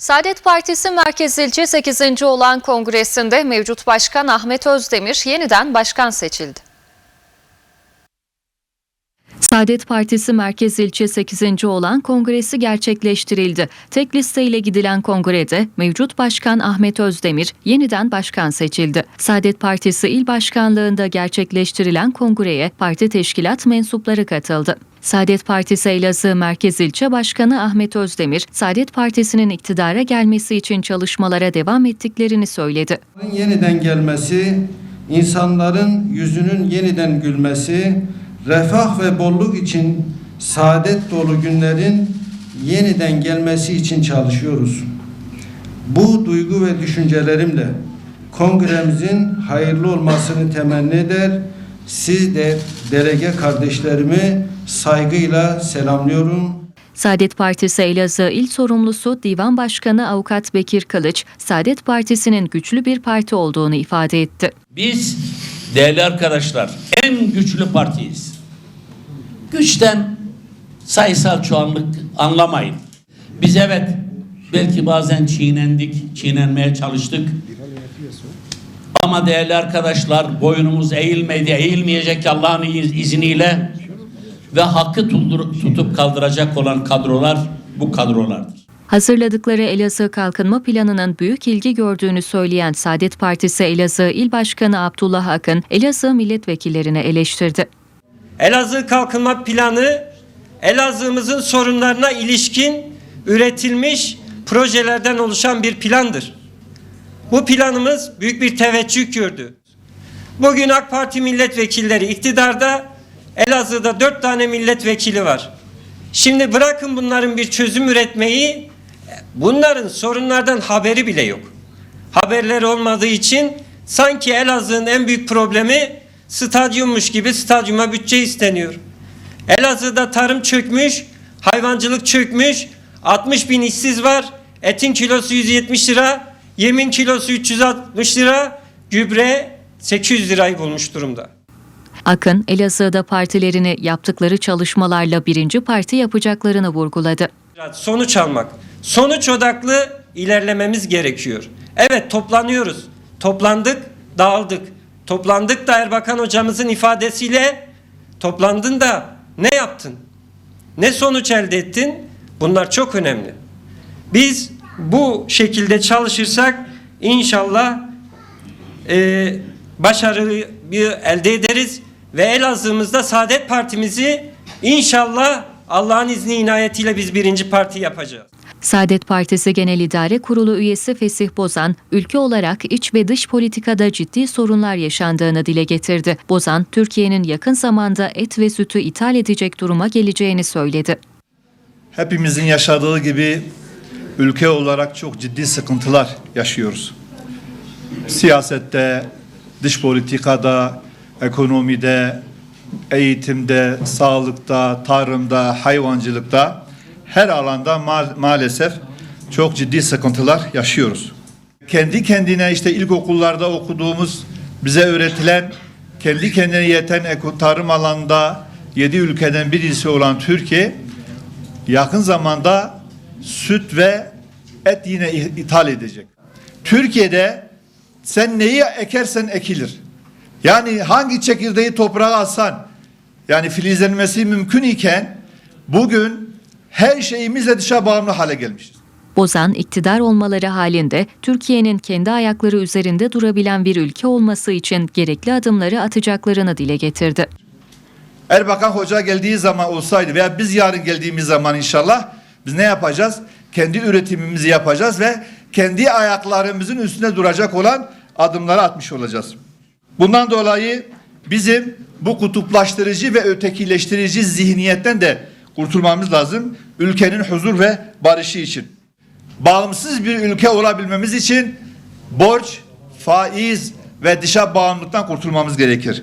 Saadet Partisi Merkez İlçe 8. olan kongresinde mevcut başkan Ahmet Özdemir yeniden başkan seçildi. Saadet Partisi Merkez İlçe 8. olan kongresi gerçekleştirildi. Tek listeyle gidilen kongrede mevcut başkan Ahmet Özdemir yeniden başkan seçildi. Saadet Partisi İl Başkanlığında gerçekleştirilen kongreye parti teşkilat mensupları katıldı. Saadet Partisi Elazığ Merkez İlçe Başkanı Ahmet Özdemir, Saadet Partisi'nin iktidara gelmesi için çalışmalara devam ettiklerini söyledi. yeniden gelmesi, insanların yüzünün yeniden gülmesi, refah ve bolluk için saadet dolu günlerin yeniden gelmesi için çalışıyoruz. Bu duygu ve düşüncelerimle kongremizin hayırlı olmasını temenni eder. Siz de delege kardeşlerimi saygıyla selamlıyorum. Saadet Partisi Elazığ İl Sorumlusu Divan Başkanı Avukat Bekir Kılıç, Saadet Partisi'nin güçlü bir parti olduğunu ifade etti. Biz değerli arkadaşlar en güçlü partiyiz. Güçten sayısal çoğunluk anlamayın. Biz evet belki bazen çiğnendik, çiğnenmeye çalıştık. Ama değerli arkadaşlar boynumuz eğilmedi, eğilmeyecek Allah'ın iz- izniyle ve hakkı tutup kaldıracak olan kadrolar bu kadrolardır. Hazırladıkları Elazığ Kalkınma Planı'nın büyük ilgi gördüğünü söyleyen Saadet Partisi Elazığ İl Başkanı Abdullah Akın, Elazığ milletvekillerini eleştirdi. Elazığ Kalkınma Planı Elazığ'ımızın sorunlarına ilişkin üretilmiş projelerden oluşan bir plandır. Bu planımız büyük bir teveccüh gördü. Bugün AK Parti milletvekilleri iktidarda Elazığ'da dört tane milletvekili var. Şimdi bırakın bunların bir çözüm üretmeyi, bunların sorunlardan haberi bile yok. Haberleri olmadığı için sanki Elazığ'ın en büyük problemi stadyummuş gibi stadyuma bütçe isteniyor. Elazığ'da tarım çökmüş, hayvancılık çökmüş, 60 bin işsiz var, etin kilosu 170 lira, yemin kilosu 360 lira, gübre 800 lirayı bulmuş durumda. Akın, Elazığ'da partilerini yaptıkları çalışmalarla birinci parti yapacaklarını vurguladı. Sonuç almak. Sonuç odaklı ilerlememiz gerekiyor. Evet toplanıyoruz. Toplandık, dağıldık. Toplandık da Erbakan hocamızın ifadesiyle toplandın da ne yaptın? Ne sonuç elde ettin? Bunlar çok önemli. Biz bu şekilde çalışırsak inşallah e, başarıyı elde ederiz ve Elazığ'ımızda Saadet Partimizi inşallah Allah'ın izni inayetiyle biz birinci parti yapacağız. Saadet Partisi Genel İdare Kurulu üyesi Fesih Bozan, ülke olarak iç ve dış politikada ciddi sorunlar yaşandığını dile getirdi. Bozan, Türkiye'nin yakın zamanda et ve sütü ithal edecek duruma geleceğini söyledi. hepimizin yaşadığı gibi ülke olarak çok ciddi sıkıntılar yaşıyoruz. Siyasette, dış politikada, ekonomide, eğitimde, sağlıkta, tarımda, hayvancılıkta her alanda ma- maalesef çok ciddi sıkıntılar yaşıyoruz. Kendi kendine işte ilkokullarda okuduğumuz bize öğretilen kendi kendine yeten tarım alanında yedi ülkeden birisi olan Türkiye yakın zamanda süt ve et yine ithal edecek. Türkiye'de sen neyi ekersen ekilir. Yani hangi çekirdeği toprağa atsan yani filizlenmesi mümkün iken bugün her şeyimizle dışa bağımlı hale gelmişiz. Bozan, iktidar olmaları halinde Türkiye'nin kendi ayakları üzerinde durabilen bir ülke olması için gerekli adımları atacaklarını dile getirdi. Erbakan Hoca geldiği zaman olsaydı veya biz yarın geldiğimiz zaman inşallah biz ne yapacağız? Kendi üretimimizi yapacağız ve kendi ayaklarımızın üstünde duracak olan adımları atmış olacağız. Bundan dolayı bizim bu kutuplaştırıcı ve ötekileştirici zihniyetten de kurtulmamız lazım. Ülkenin huzur ve barışı için. Bağımsız bir ülke olabilmemiz için borç, faiz ve dışa bağımlılıktan kurtulmamız gerekir.